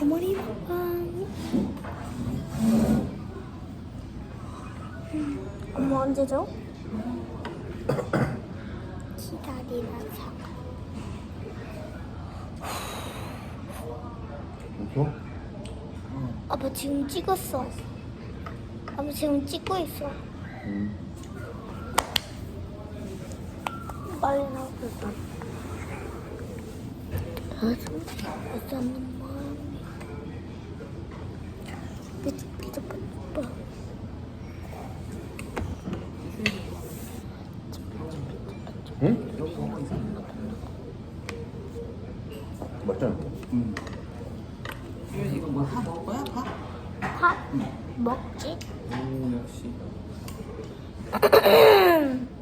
어머니 먹방. 엄마 언제 줘? 기다리는 사과. 없어? 아빠 지금 찍었어. 아빠 지금 찍고 있어. 응. 빨리 나오겠다. 가슴 어쩌는 마음이 삐죽삐죽삐죽 응? 맞잖아. 응. 유연 이거 뭐다 먹을 거야? 밥? 밥 먹지? 오 역시.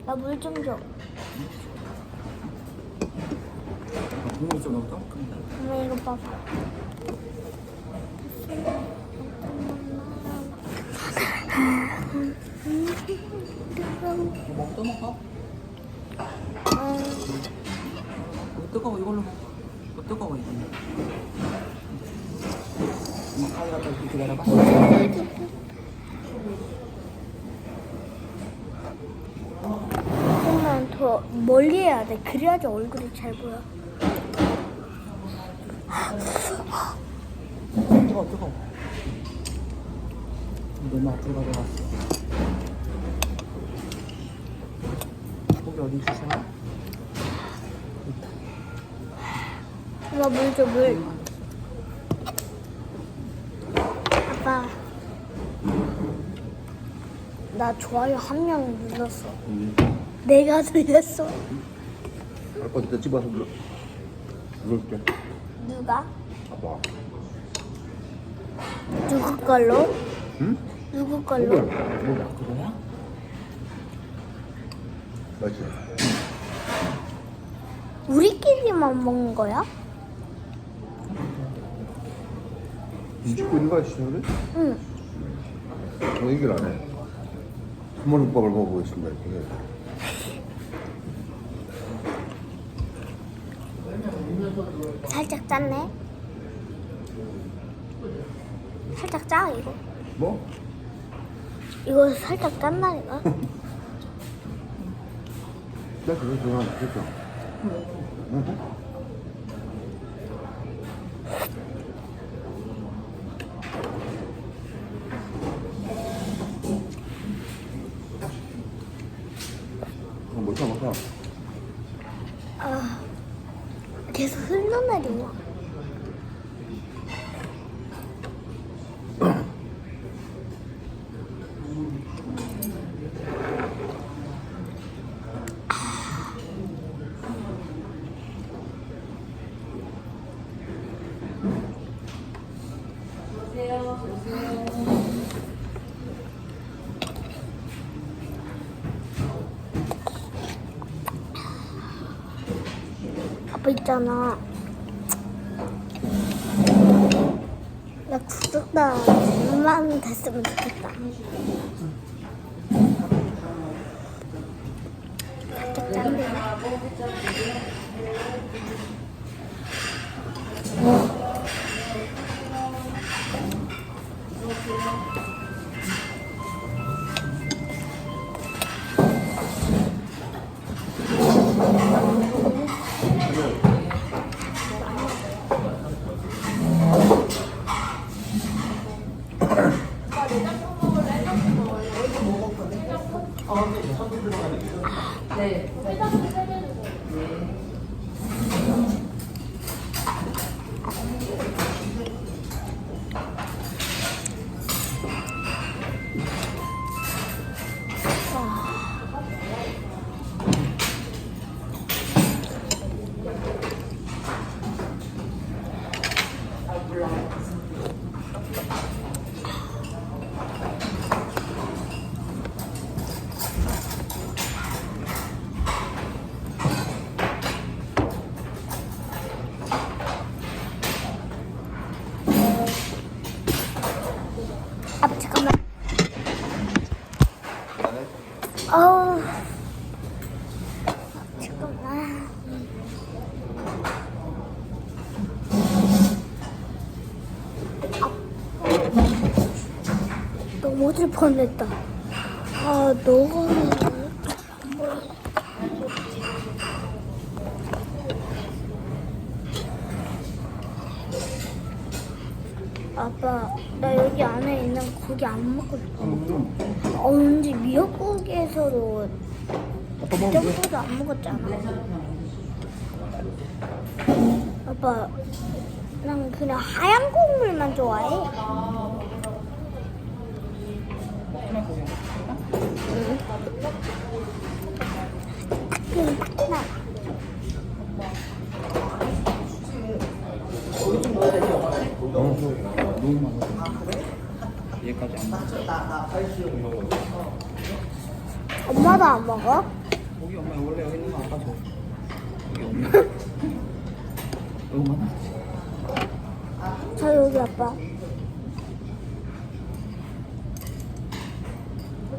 나 물 좀 줘. 국물 좀 너무. 엄마 이거 봐봐. 이거 먹도 먹어? 이거 뜨거워 이걸로 먹어. 이거 뜨거워 이거. 엄마 가위 갖다 이렇게 기다려봐. 조금만 더 멀리 해야 돼. 그래야지 얼굴이 잘 보여. 뜨거워 뜨거워. 너무 앞으로 가져갔어. 고기 어디 주시나? 엄마 물 줘, 물. 아빠. 나 좋아요 한 명 눌렀어. 응. 내가 눌렸어. 아빠 이따 집어서 불러. 부를게. 누가? 아빠. 누구 걸로? 응? 누구. 걸로? 뭐야? 그거야? 맞지? 우리끼리만 먹는 거야? 뒤집고 있는 거 아시죠? 그래? 응. 저 얘기를 안 해. 부모님밥을 먹어보겠습니다. 이렇게. 살짝 짰네. 살짝 짜 이거. 뭐? 이거 살짝 짠다니까. 나 그거 좋아하는 됐어. 응? 아빠 있잖아. 나 구독자 10만 됐으면 좋겠다. 살짝 짠데. 어. 넘어질 뻔했다. 아, 너가. 아빠, 나 여기 안에 있는 고기 안 먹고 싶어. 어, 왠지 미역국에서도 아빠 먹으면 돼. 점프도 안 먹었잖아. 아빠, 난 그냥 하얀 국물만 좋아해. 응. 응, 나. 고기 좀 넣어야 되지 어때? 어. 너무 많아 얘까지 안 먹어 엄마도 안 먹어? 고기 엄마 원래 여기 있는 거 아까 줘 고기 엄마 너무 많아 저 여기 아빠.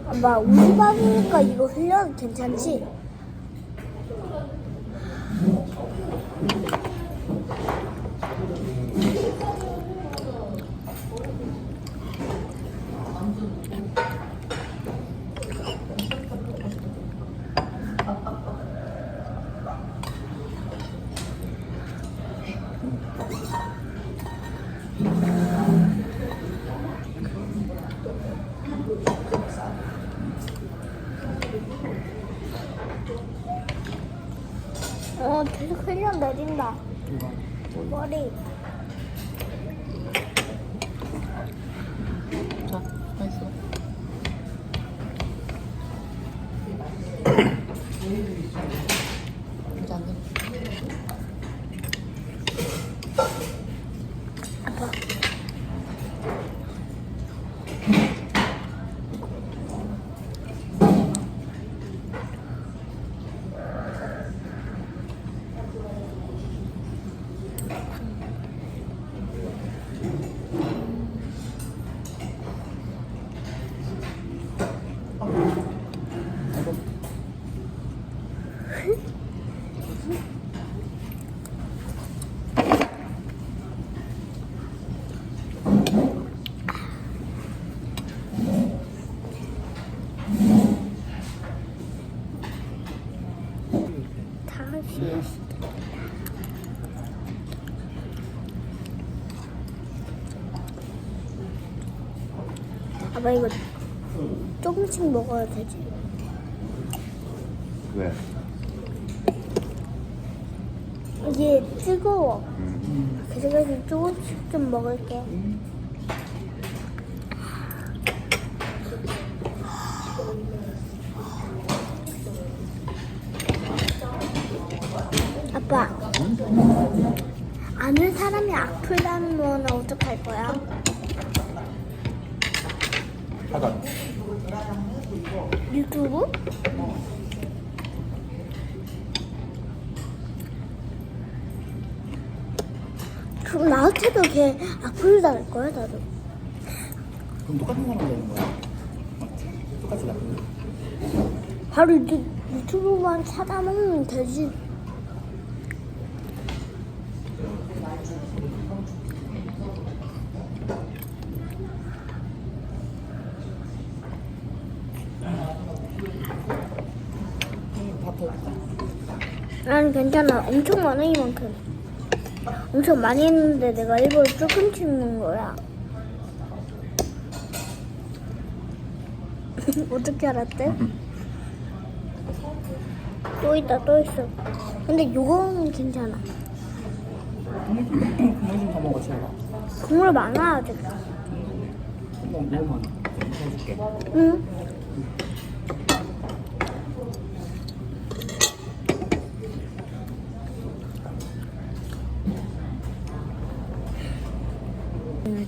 아빠, 우리 밥이니까 이거 흘려도 괜찮지? 어, 계속 흘려 내린다. 누가 머리. 자 맛있어 이제 안 돼. 아빠. 다시. 아빠 이거 조금씩 먹어야 되지. 왜? 이게 뜨거워. 음. 그래서 조금씩 좀 먹을게. 아빠, 아는 사람이 악플 다는 어떡할 거야? 하단. 유튜브? 그럼 나한테도 걔 악플 달을 거야, 나도. 그럼 똑같은 사람 되는 거야? 똑같이 나쁜 거 바로 유, 유튜브만 찾아먹으면 되지. 다 배고프다 난 괜찮아. 엄청 많아, 이만큼. 엄청 많이 했는데 내가 일부러 조금씩 먹는 거야. 어떻게 알았대? 또 있다, 또 있어. 근데 요거는 괜찮아. 국물 좀더 먹어 지아가 국물 많아, 아직. 너무 많아 응.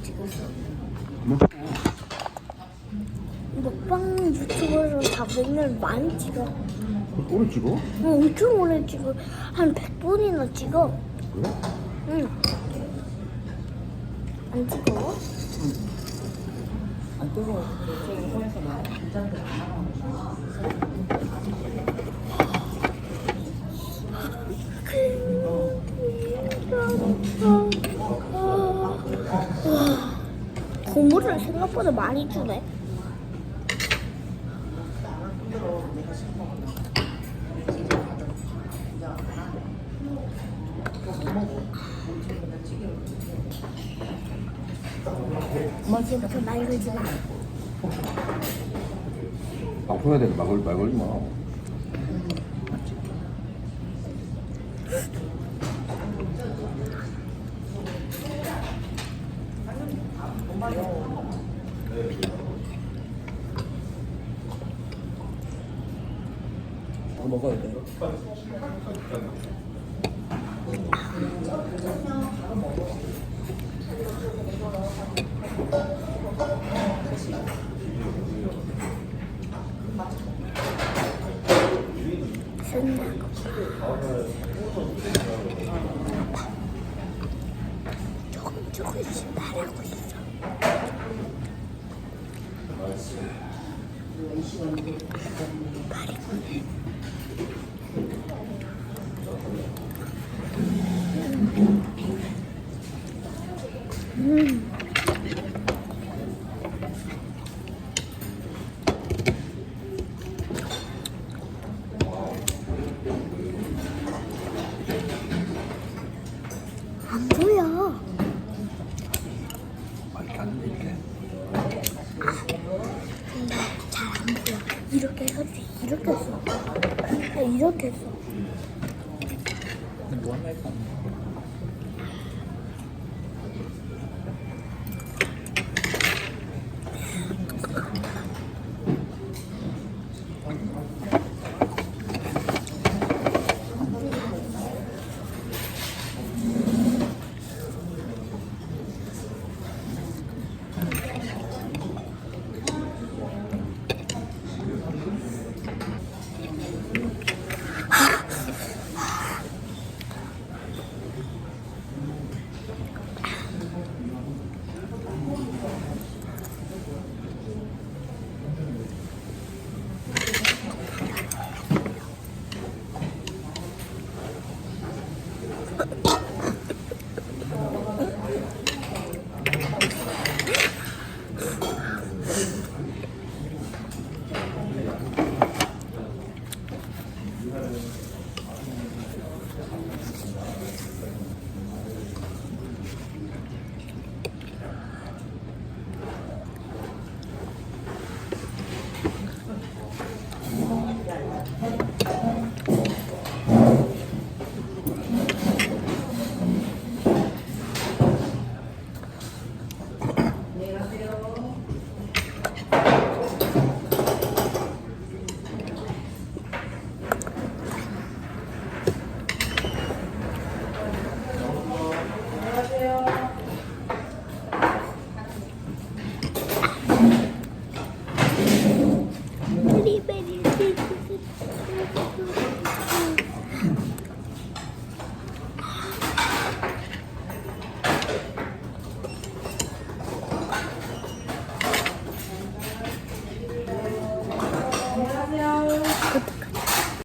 지금 뭐? 먹방 맨날 많이 찍어. 오래 찍어? 어, 엄청 오래 찍어. 한 100분이나 찍어. 그래? 응. 안 찍어? 안 뜨거워 나 와, 고물을 생각보다 많이 주네. 이제부터 말 걸지 마. 되는 말, 걸- 말 걸지 마. 맞지? 더 먹어야 돼. 쓴다고. 조금 조금씩 말하고 있어. 말이구나. 음. 안 보여. 맛있게 안 이렇게. 근데 잘안 보여. 이렇게 해가지고 이렇게 써. 아, 이렇게 써. 근데 뭐 하나 할까?